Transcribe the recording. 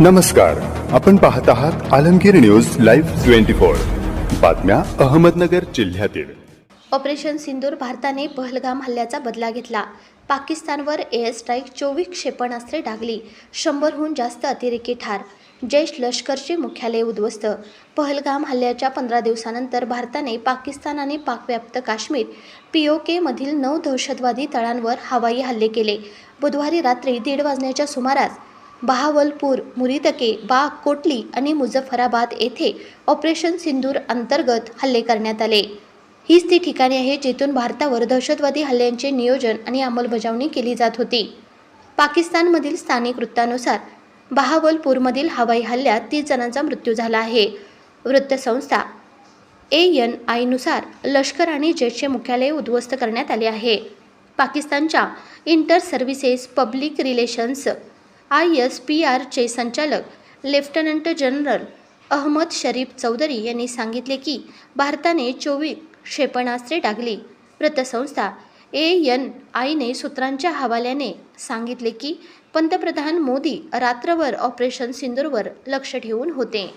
नमस्कार आपण पाहत आहात Alamgir news live twenty four. बातम्या अहमदनगर जिल्ह्यातील. ऑपरेशन सिंदूर भारताने पहलगाम हल्ल्याचा बदला घेतला. पाकिस्तानवर एअर स्ट्राईक चोवीस क्षेपणास्त्रे डागली शंभरहून जास्त अतिरेकी ठार. जैश लष्करचे मुख्यालय उद्ध्वस्त. पहलगाम हल्ल्याच्या पंधरा दिवसानंतर भारताने पाकिस्तान आणि पाकव्याप्त काश्मीर पीओकेमधील नऊ दहशतवादी तळांवर हवाई हल्ले केले. बुधवारी रात्री दीड वाजण्याच्या सुमारास बहावलपूर मुरीदके बाग कोटली आणि मुझफ्फराबाद येथे ऑपरेशन सिंदूर अंतर्गत हल्ले करण्यात आले. हीच ती ठिकाणे आहेत जिथून भारतावर दहशतवादी हल्ल्यांचे नियोजन आणि अंमलबजावणी केली जात होती. पाकिस्तानमधील स्थानिक वृत्तानुसार बहावलपूरमधील हवाई हल्ल्यात तीस जणांचा मृत्यू झाला आहे. वृत्तसंस्था ए एन आयनुसार लष्कर आणि जेटचे मुख्यालय उद्ध्वस्त करण्यात आले आहे. पाकिस्तानच्या inter services public relations I S P आरचे संचालक लेफ्टनंट जनरल अहमद शरीफ चौधरी यांनी सांगितले की भारताने चोवीस क्षेपणास्त्रे टाकली. वृत्तसंस्था ए एन आयने सूत्रांच्या हवाल्याने सांगितले की पंतप्रधान मोदी रात्रभर ऑपरेशन सिंदूरवर लक्ष ठेवून होते.